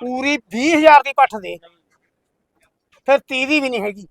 ਪੂਰੀ 20000 ਦੀ ਪੱਠ ਦੇ। ਫਿਰ 30 ਦੀ ਵੀ ਨਹੀਂ ਹੈਗੀ।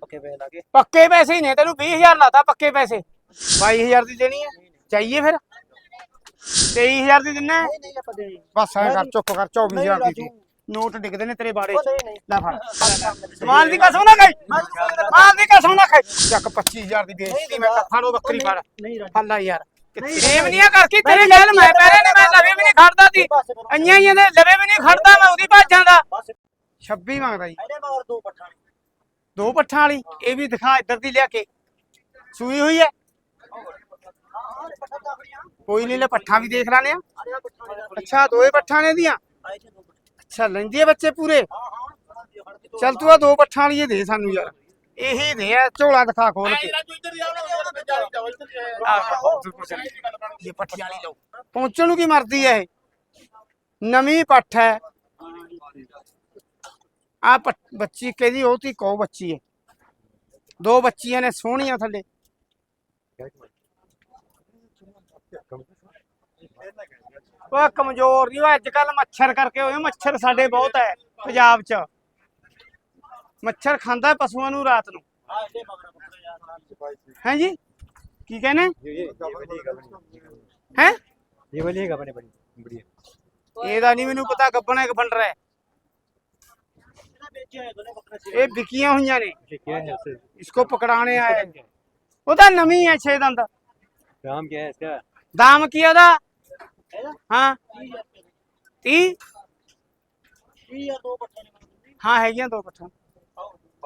ਪੱਕੇ ਪੈਸੇ ਲਾ ਕੇ। ਪੱਕੇ ਪੈਸੇ ਹੀ ਨੇ ਤੈਨੂੰ 20000 ਲਾਤਾ ਪੱਕੇ ਪੈਸੇ। 22000 ਦੀ ਦੇਣੀ ਹੈ। ਚਾਹੀਏ ਫਿਰ। 23000 ਦੀ ਦਿੰਨਾ ਹੈ? ਨਹੀਂ ਨਹੀਂ ਆਪਾਂ ਦੇਣੀ ਬਸ ਐ ਕਰ ਚੁੱਪ ਕਰ 24000 ਦੀ। ਦੇ। ਨੋਟ ਡਿੱਗਦੇ ਨੇ ਤੇਰੇ ਬਾੜੇ ਲੈ ਫੜ। ਮਾਲ ਦੀ ਕਸਮ ਨਾ ਖਾਈ। ਮਾਲ ਦੀ ਕਸਮ ਨਾ ਖਾਈ। ਚੱਕ 25000 ਦੀ ਬੇਇੱਜ਼ਤੀ ਮੈਂ ਕੱਥਾਂ ਨੂੰ ਬੱਕਰੀ ਫੜ। ਫੱਲਾ ਯਾਰ। ਨਹੀਂ ਕਰਕੇ ਤੇਰੇ ਗੱਲ? ਮੈਂ ਪਹਿਲੇ ਨੇ ਮੈਂ ਲਵੇ ਵੀ ਨਹੀਂ ਖੜਦਾ ਸੀ। ਅੰਨਿਆਂ ਹੀ ਦੇ ਲਵੇ ਵੀ ਨਹੀਂ ਖੜਦਾ ਮੈਂ ਉਹਦੀ ਭਾਜਾਂ ਦਾ। ਬਸ 26 ਮੰਗਦਾ ਜੀ। ਮਗਰ ਦੋ ਪੱਠਾ ਦੋ ਪੱਠਾਂ ਵਾਲੀ ਇਹ ਵੀ ਦਿਖਾ ਇੱਧਰ ਦੀ ਲਿਆ ਕੇ। ਸੂਈ ਹੋਈ ਹੈ? ਕੋਈ ਨਹੀਂ ਲੈ ਪੱਠਾਂ ਵੀ ਦੇਖ ਲਾਨੇ ਆ। ਅੱਛਾ ਦੋਏ ਪੱਠਾਂ ਨੇ ਦੀਆਂ? ਅੱਛਾ ਲੈਂਦੀ ਹੈ ਬੱਚੇ ਪੂਰੇ? ਚੱਲ ਤੂੰ ਆ ਦੋ ਪੱਠਾਂ ਵਾਲੀ ਇਹ ਦੇ ਸਾਨੂੰ ਯਾਰ। ਇਹੀ ਦੇ ਆ ਝੋਲਾ ਦਿਖਾ ਖੋਲ ਕੇ। ਇਹ ਪੱਠੀ ਵਾਲੀ ਲਓ। ਪਹੁੰਚਣ ਨੂੰ ਕੀ ਮਰਦੀ ਹੈ ਇਹ। ਨਵੀਂ ਪੱਠ ਹੈ। ਆ ਬੱਚੀ ਕਿਹਦੀ ਉਹ ਤੀ ਕੋ ਬੱਚੀ ਹੈ। ਦੋ ਬੱਚੀਆਂ ਨੇ ਸੋਹਣੀਆਂ ਥੱਲੇ। ਉਹ ਕਮਜ਼ੋਰ ਨਹੀਂ ਉਹ ਅੱਜ ਕੱਲ ਮੱਛਰ ਕਰਕੇ ਹੋਏ ਮੱਛਰ ਸਾਡੇ ਬਹੁਤ ਹੈ ਪੰਜਾਬ 'ਚ। ਮੱਛਰ ਖਾਂਦਾ ਹੈ ਪਸ਼ੂਆਂ ਨੂੰ ਰਾਤ ਨੂੰ ਹਾਂ ਇਹਦੇ ਮਗਰ ਪੱਠਾ ਯਾਰ ਹੈ ਜੀ ਕੀ ਕਹਿੰਦੇ ये वाली का बनी ਹੈ ये वाली का बने बड़ी बढ़िया ਇਹਦਾ ਨਹੀਂ ਮੈਨੂੰ ਪਤਾ ਗੱਬਣਾ ਇੱਕ ਫੰਡਰ ਹੈ ਇਹਦਾ ਵੇਚਿਆ ਹੈ ਦੋਨੇ ਬੱਕਰੇ ਸੀ ਇਹ ਵਿਕੀਆਂ ਹੋਈਆਂ ਨੇ ये क्या है उससे ਇਸਕੋ ਪਕੜਾਣੇ ਆਏ हैं। ਉਹ ਤਾਂ ਨਵੀਂ ਹੈ 6 ਦੰਦ दाम क्या है इसका ਦਾਮ ਕੀ ਉਹਦਾ ਇਹਦਾ ਹਾਂ 30 30 ਜਾਂ ਦੋ ਪੱਠਾ ਨੇ ਹਾਂ ਹੈਗੀਆਂ ਦੋ ਪੱਠਾਂ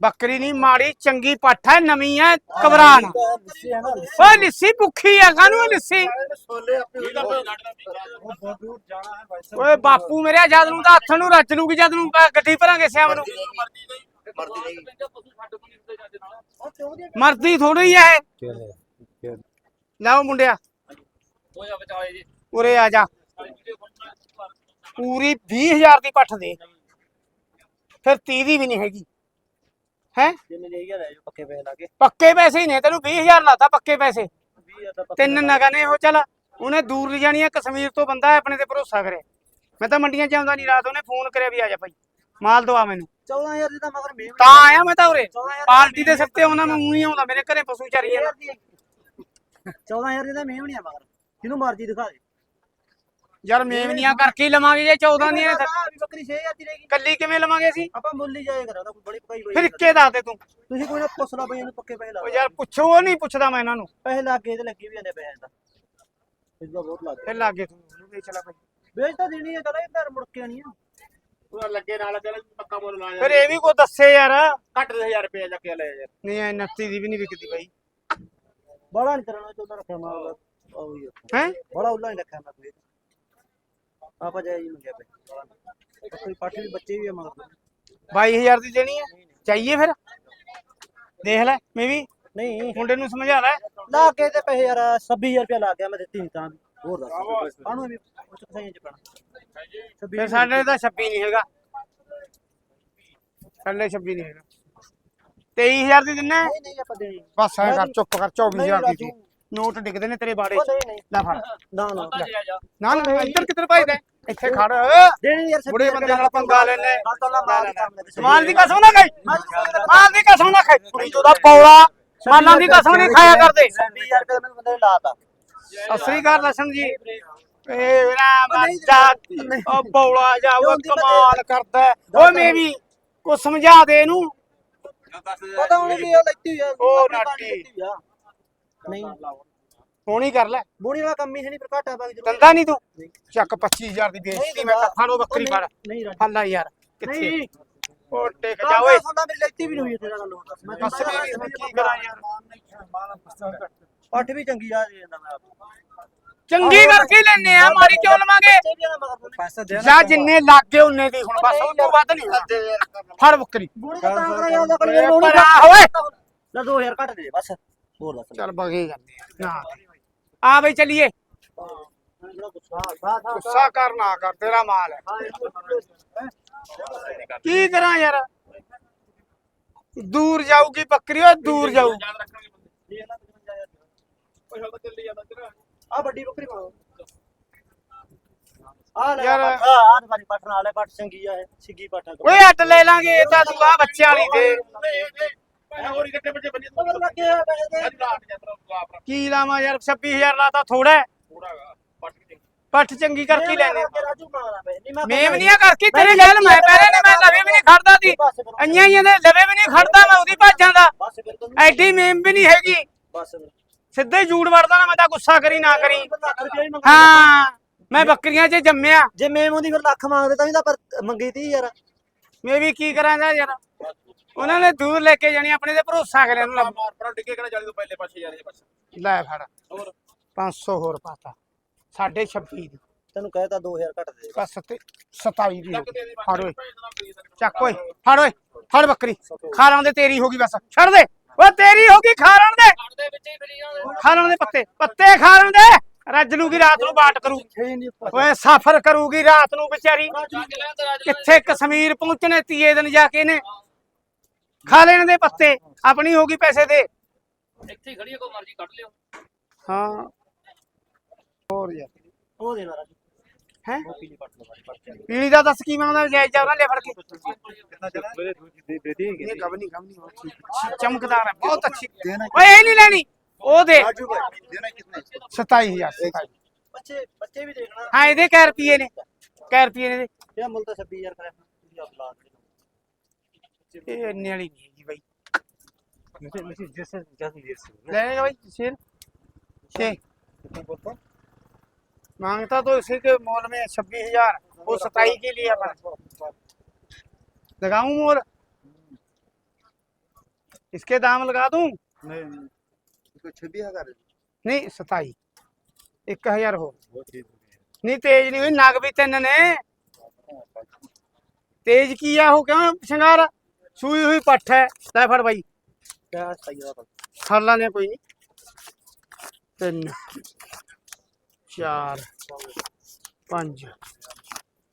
ਬੱਕਰੀ ਨਹੀਂ ਮਾੜੀ ਚੰਗੀ ਪੱਠ ਹੈ ਨਵੀਂ ਹੈ ਕਬਰਾਨ ਓਏ ਲਿੱਸੀ ਭੁੱਖੀ ਆ ਕਾਨੂੰ ਲਿੱਸੀ? ਓਏ ਬਾਪੂ ਮੇਰੇ ਜਦ ਨੂੰ ਤਾਂ ਹੱਥ ਨੂੰ ਰੱਜ ਲੂਗੀ ਜਦ ਨੂੰ ਗੱਡੀ ਭਰਾਂਗੇ ਸਿਆਮ ਨੂੰ। ਮਰਦੀ ਥੋੜੀ ਐ ਲਾਓ ਮੁੰਡਿਆ। ਉਰੇ ਆ ਜਾ। ਪੂਰੀ 20000 ਦੀ ਪੱਠ ਦੇ। ਫਿਰ 30 ਦੀ ਵੀ ਨਹੀਂ ਹੈਗੀ। ਹੈ? ਜਿੰਨੇ ਲੈ ਗਿਆ ਲੈ ਜੋ ਪੱਕੇ ਪੈਸੇ ਲਾ ਕੇ। ਪੱਕੇ ਪੈਸੇ ਹੀ ਨੇ ਤੈਨੂੰ 20000 ਲਾਤਾ ਪੱਕੇ ਪੈਸੇ। 20 ਜਾਂ ਤਾਂ ਪੱਕੇ ਤਿੰਨ ਨਗਾਂ ਨੇ ਉਹ ਚੱਲ ਉਹਨੇ ਦੂਰ ਲਿਜਾਣੀ ਆ ਕਸ਼ਮੀਰ ਤੋਂ ਬੰਦਾ ਆਪਣੇ ਤੇ ਭਰੋਸਾ ਕਰੇ। ਮੈਂ ਤਾਂ ਮੰਡੀਆਂ ਚ ਆਉਂਦਾ ਨਹੀਂ ਰਾਤ ਉਹਨੇ ਫੋਨ ਕਰਿਆ ਵੀ ਆ ਜਾ ਭਾਈ ਮਾਲ ਦਵਾ ਮੈਨੂੰ। 14000 ਦੀ ਤਾਂ ਮਗਰ ਮੇਮਣੀ ਤਾਂ ਆਇਆ ਮੈਂ ਤਾਂ ਉਰੇ 14000 ਪਾਰਟੀ ਦੇ ਸੱਤੇ ਉਹਨਾਂ ਮੈਂ ਊਂ ਹੀ ਆਉਂਦਾ ਮੇਰੇ ਘਰੇ ਪਸ਼ੂ ਚਰੀ ਜਾਂਦਾ। 14000 ਦੀ ਤਾਂ ਮੇਮਣੀ ਆ ਮਗਰ। ਜਿਹਨੂੰ ਮਰਜ਼ੀ ਦਿਖਾ ਦੇ। ਯਾਰ ਮੇਵਨੀਆਂ ਕਰਕੇ ਹੀ ਲਵਾਂਗੇ ਜੇ 14 ਦੀਆਂ ਤਾਂ ਵੀ ਬੱਕਰੀ 6000 ਦੀ ਰਹੇਗੀ ਕੱਲੀ ਕਿਵੇਂ ਲਵਾਂਗੇ ਅਸੀਂ? ਆਪਾਂ ਮੁੱਲ ਹੀ ਜਾਏ ਕਰਾਂ ਕੋਈ ਬੜੀ ਪਕਾਈ ਹੋਈ ਫਿਰ ਇੱਕੇ ਦੱਸ ਦੇ ਤੂੰ। ਤੁਸੀਂ ਕੋਈ ਨਾ ਪੁੱਛ ਲਾ ਬਈ ਇਹਨੂੰ ਪੱਕੇ ਪੈਸੇ ਲਾ ਉਹ ਯਾਰ ਪੁੱਛੋ ਉਹ ਨਹੀਂ ਪੁੱਛਦਾ ਮੈਂ ਇਹਨਾਂ ਨੂੰ। ਪੈਸੇ ਲੱਗ ਤੇ ਲੱਗੇ ਵੀ ਜਾਂਦੇ ਪੈਸੇ ਦਾ ਬਹੁਤ ਲੱਗ ਫਿਰ ਲੱਗੇ ਤੂੰ ਉਹਨੂੰ ਵੇਚ ਲੈ ਭਾਈ। ਵੇਚ ਤਾਂ ਦੇਣੀ ਹੈ ਚਲਾ ਇੱਧਰ ਮੁੜ ਕੇ ਆਣੀ ਆ। ਪੂਰਾ ਲੱਗੇ ਨਾਲ ਚੱਲ ਪੱਕਾ ਮੁੱਲ ਲਾ ਫਿਰ ਇਹ ਵੀ ਕੋ ਦੱਸੇ ਯਾਰ। ਘੱਟ ਦੇ 1000 ਰੁਪਏ ਚੱਕਿਆ ਲੈ ਯਾਰ। ਨਹੀਂ ਐ 29 ਦੀ ਵੀ ਨਹੀਂ ਵਿਕਦੀ ਬਾਈ। ਬੜਾ ਨਹੀਂ ਕਰਨਾ ਚਾਹੁੰਦਾ ਰੱਖਿਆ ਮੈਂ ਉਹ ਹੀ ਹੈ? ਬੜਾ ਉੱਲਾ ਨਹੀਂ ਰੱਖਿਆ ਮੈਂ ਕੋਈ। ਆਪਾਂ ਜਾਈ ਮੰਗਿਆ ਪਏ ਕੋਈ ਪਾਠੀ ਵੀ ਬੱਚੇ ਵੀ ਆ ਮਗਰ। 22000 ਦੀ ਦੇਣੀ ਹੈ ਚਾਹੀਏ ਫਿਰ? ਦੇਖ ਲੈ ਮੈਂ ਵੀ ਨਹੀਂ। ਮੁੰਡੇ ਨੂੰ ਸਮਝਾ ਲੈ। ਲਾ ਕੇ ਤੇ ਪੈਸੇ ਯਾਰ 26000 ਰੁਪਏ ਲਾ ਗਿਆ ਮੈਂ ਦਿੱਤੀ ਨਹੀਂ ਤਾਂ ਵੀ। ਹੋਰ ਦੱਸ। ਕਾਹਨੂੰ ਵੀ ਉਸ ਕਸਾਈਆਂ ਚ ਪੈਣਾ? ਫਿਰ ਸਾਡੇ ਤਾਂ 26 ਨਹੀਂ ਹੈਗਾ। ਸਾਡੇ 26 ਨਹੀਂ ਹੈਗਾ। 23000 ਦੀ ਦਿੰਨਾ? ਨਹੀਂ ਨਹੀਂ ਆਪਾਂ ਦੇਣੀ। ਬਸ ਐ ਕਰ ਚੁੱਪ ਕਰ 24000 ਦੀ ਦੇ। ਨੋਟ ਡਿੱਗਦੇ ਨੇ ਤੇਰੇ ਬਾੜੇ ਉਹ ਚ। ਨਹੀਂ ਨਹੀਂ ਲੈ ਫੜ। ਨਾ ਨਾ। ਨਾ ਨਾ ਇੱਧਰ ਕਿੱਧਰ ਭਾਈਦਾ ਇੱਥੇ ਖੜ। ਦੇਣੀ ਯਾਰ ਬੁੜੇ ਬੰਦੇ ਨਾਲ ਪੰਗਾ ਲੈਣੇ ਗੱਲ ਤਾਂ ਨਾ ਮਾਰ ਕਰ ਲੈ ਮਾਲ ਦੀ ਕਸਮ ਨਾ ਖਾਈ। ਮਾਲ ਦੀ ਕਸਮ ਨਾ ਖਾਈ। ਕੁੜੀ ਚੋਦਾ ਪੌੜਾ ਮਾਲਾਂ ਦੀ ਕਸਮ ਨਹੀਂ ਖਾਇਆ ਕਰਦੇ। 20000 ਰੁਪਏ ਮੈਨੂੰ ਬੰਦੇ ਨੇ ਲਾਤਾ ਸਤਿ ਸ੍ਰੀ ਅਕਾਲ ਲਸਣ ਜੀ। ਇਹ ਨਾ ਬੱਚਾ ਉਹ ਬੌਲਾ ਜਾ ਉਹ ਕਮਾਲ ਕਰਦਾ। ਹੈ। ਓਏ ਮੈਂ ਵੀ ਕੋ ਸਮਝਾ ਦੇ ਇਹਨੂੰ। ਪਤਾ ਹੁਣ ਵੀ ਉਹ ਲੈਤੀ ਹੋਈ ਆ। ਉਹ ਨਾਟੀ। ਨਹੀਂ। ਹੋਣੀ ਕਰ ਲੈ। ਬੋਣੀ ਵਾਲਾ ਕੰਮ ਹੀ ਨਹੀਂ ਪਰ ਘਾਟਾ ਬਾਕੀ ਜ਼ਰੂਰ ਦੰਦਾ ਨਹੀਂ ਤੂੰ? ਚੱਕ 25000 ਦੀ ਬੇਇੱਜ਼ਤੀ ਮੈਂ ਕੱਥਾਂ ਨੂੰ ਬੱਕਰੀ ਫੜ। ਨਹੀਂ ਰਾਜੂ। ਫੱਲਾ ਯਾਰ ਕਿੱਥੇ? ਨਹੀਂ ਉਹ ਟਿਕ ਜਾ ਓਏ ਹੁੰਦਾ ਮੇਰੀ ਲੈਤੀ ਵੀ ਨਹੀਂ ਹੋਈ ਤੇਰਾ ਗੱਲ ਹੋਰ ਮੈਂ ਬਸ ਵੀ ਮੈਂ ਕੀ ਕਰਾਂ ਯਾਰ? ਪੱਠ ਵੀ ਚੰਗੀ ਆ ਜੀ ਜਾਂਦਾ ਮੈਂ ਆਪ। ਚੰਗੀ ਕਰਕੇ ਲੈਨੇ ਆ ਮਾੜੀ ਕਿਉਂ ਲਵਾਂਗੇ? ਪੈਸਾ ਦੇ ਜਾਂ ਜਿੰਨੇ ਲੱਗੇ ਉਹਨੇ ਦੀ ਹੁਣ ਬਸ ਉਹ ਤੋਂ ਵੱਧ ਨਹੀਂ ਫੜ ਬੱਕਰੀ। ਬੁੜੀ ਦਾ ਤਾਂ ਕਰਾ ਜਾਂਦਾ ਕੋਲ ਓਏ! ਲੈ 2000 ਘੱਟ ਦੇ ਬਸ। ਹੋਰ ਦੱਸ। ਚੱਲ ਬਗੇ ਕਰਦੇ ਆ। ਨਾ। ਆ ਬਈ ਚੱਲੀਏ ਗੁੱਸਾ ਕਰ ਨਾ ਕਰ ਤੇਰਾ ਮਾਲ ਹੈ ਕੀ ਕਰਾਂ ਯਾਰ ਦੂਰ ਜਾਊਗੀ ਬੱਕਰੀ ਓ ਦੂਰ ਜਾਊ ਯਾਦ ਰੱਖਣਗੇ ਬੰਦੇ ਓਏ ਹੁਣ ਤਾਂ ਚੱਲੀ ਜਾਂਦਾ ਤੇਰਾ ਆ ਵੱਡੀ ਬੱਕਰੀ ਪਾਓ ਆ ਲੈ ਯਾਰ- ਆ ਆ ਵਾਲੀ ਪੱਠ ਨਾਲ ਹੈ ਪੱਠ ਚੰਗੀ ਆ ਇਹ ਸਿੱਗੀ ਪੱਠ ਆ ਓਏ ਅੱਡ ਲੈ ਲਾਂਗੇ ਇਹ ਤਾਂ ਤੂੰ ਆ ਬੱਚੇ ਵਾਲੀ ਦੇ ਮੈਂ ਹੋਰ ਹੀ ਕੱਟੇ ਬੱਚੇ ਬੰਦੇ ਮਗਰ ਲੱਗੇ ਆ ਪੈਸੇ ਅੱਜ ਰਾਤ ਜਾਂਦਾ ਆਪਣਾ ਕੀ ਲਾਵਾਂ ਯਾਰ 26000 ਲਾਤਾ ਥੋੜਾ ਹੈ। ਥੋੜਾ ਹੈਗਾ ਪੱਟ ਕੇ ਪੱਠ ਚੰਗੀ ਕਰਕੇ ਲੈਨੇ ਰਾਜੂ ਮੈਂ ਮੇਮ ਨਹੀਂ ਕਰਕੇ ਤੇਰੇ ਗੱਲ ਮੈਂ ਪਹਿਲੇ ਨੇ ਮੈਂ ਲਵੇ ਵੀ ਨਹੀਂ ਖੜਦਾ ਸੀ। ਅੰਆਂ ਹੀ ਦੇ ਲਵੇ ਵੀ ਨਹੀਂ ਖੜਦਾ ਮੈਂ ਉਹਦੀ ਭੱਜਾਂ ਦਾ। ਐਡੀ ਮੇਮ ਵੀ ਨਹੀਂ ਹੈਗੀ। ਬਸ। ਸਿੱਧੇ ਝੂਠ ਵੜਦਾ ਨਾ ਮੈਂ ਤਾਂ ਗੁੱਸਾ ਕਰੀ ਨਾ ਕਰੀ। ਹਾਂ ਮੈਂ ਬੱਕਰੀਆਂ 'ਚ ਜੰਮਿਆ। ਜੇ ਮੇਮ ਉਹਦੀ ਫਿਰ ਲੱਖ ਮੰਗਦੇ ਤਾਂ ਵੀ ਤਾਂ ਪਰ ਮੰਗੀ ਤੀ ਯਾਰ। ਮੈਂ ਵੀ ਕੀ ਕਰਾਂਗਾ ਯਾਰ? ਉਹਨਾਂ ਨੇ ਦੂਰ ਲੈ ਕੇ ਜਾਣੀ ਆਪਣੇ ਤੇ ਭਰੋਸਾ ਕਰਿਆ ਉਹਨੂੰ ਲੱਭ- ਮਾਰ ਪਰ ਡਿੱਗੇ ਕਿਹੜਾ ਜਾਲੀ ਤੋਂ ਪਹਿਲੇ ਪਾਸੇ ਯਾਰ ਇਹ ਬਸ? ਲੈ ਫੜ। ਹੋਰ? 500 ਹੋਰ ਪਾਤਾ। 26.5 ਦੀ। ਤੈਨੂੰ ਕਹਿਤਾ 2000 ਘੱਟ ਦੇ ਬਸ ਤੇ 27 ਦੀ ਹੋ ਗਈ। ਫੜ ਓਏ। ਚੱਕ ਓਏ ਫੜ ਓਏ ਫੜ ਬੱਕਰੀ। ਖਾਰਾਂ ਦੇ ਤੇਰੀ ਹੋ ਗਈ ਬਸ। ਛੱਡ ਦੇ। ਓ ਤੇਰੀ ਹੋ ਗਈ ਖਾਰਾਂ ਦੇ। ਖਾਰਾਂ ਦੇ ਪੱਤੇ। ਪੱਤੇ ਖਾਰਾਂ ਦੇ। ਰੱਜ ਲੂਗੀ ਰਾਤ ਨੂੰ ਬਾਟ ਕਰੂ। ਓਏ ਸਫਰ ਕਰੂਗੀ ਰਾਤ ਨੂੰ ਵਿਚਾਰੀ। ਕਿੱਥੇ ਕਸ਼ਮੀਰ ਪਹੁੰਚਣੇ ਤੀਏ ਦਿਨ ਜਾ ਕੇ ਨੇ। ਖਾ ਲੈਣ ਦੇ ਪੱਤੇ ਆਪਣੀ ਹੋ ਗਈ ਪੈਸੇ ਦੇ ਇੱਥੇ ਹੀ ਖੜੀ ਹੈ ਕੋਈ ਮਰਜ਼ੀ ਕੱਢ ਲਿਓ ਹਾਂ ਹੋਰ ਯਾਰ ਉਹ ਦੇਣਾ ਰਾਜੂ ਹੈ ਉਹ ਪੀਲੀ ਪੱਟ ਲਓ ਬਾਈ, ਪੱਟ ਚੰਗੀ। ਪੀਲੀ ਦਾ ਦੱਸ ਕੀ ਮੰਗਦਾ ਜਾਇਜ਼ ਜਾ ਉਹਨਾਂ ਲੈ ਫੜ ਕੇ ਮੇਰੇ ਦੇ ਦੇ ਦੇਂਗੇ ਇਹ ਗਵਨੀ ਗਵਨੀ ਬਹੁਤ ਠੀਕ ਅੱਛੀ, ਚਮਕਦਾਰ ਹੈ ਬਹੁਤ ਅੱਛੀ ਓਏ ਇਹ ਨਹੀਂ ਲੈਣੀ ਉਹ ਦੇ राजू भाई देना कितने 27000 27 ਬੱਚੇ ਬੱਚੇ ਵੀ ਦੇਖਣਾ ਹਾਂ ਇਹਦੇ ਕੈ ਰੁਪਏ ਨੇ ਕੈ ਰੁਪਏ ਨੇ ਇਹਦੇ? ਇਹਦਾ ਮੁੱਲ ਤਾਂ 26000 ਕਰਿਆ ਤੁਸੀਂ ਆਪ ਲਾ ਦੇ ਇਹ ਇੰਨੇ ਵਾਲੀ ਨਹੀਂ ਹੈਗੀ ਬਾਈ मुझे मुझे जैसे जैसे जैसे ले लेगा भाई शेर छे कितना बोलता मांगता तो इसी के मोल में छब्बीस हजार वो सताई के लिए अपन लगाऊं मोल इसके दाम लगा दूं नहीं इसको छब्बीस हजार नहीं सताई एक हजार हो वो चीज नहीं तेज नहीं हुई नग भी तीन ने तेज किया हो क्यों श्रृंगार सुई हुई पट्ठ है। ले फट भाई। फर लाने कोई तीन चार पाँच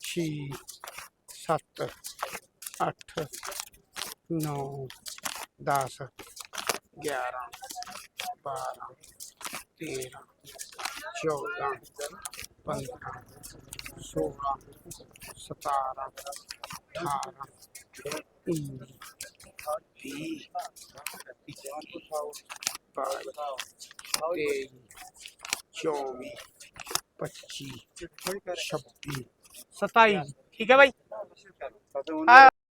छ सत अठ नौ दस ग्यारह बारह तेरह चौदह पंद्रह सोलह सतारह अठारह उन्नीस 20 25 24 25 27 ਠੀਕ ਹੈ ਬਾਈ ਹਾਂ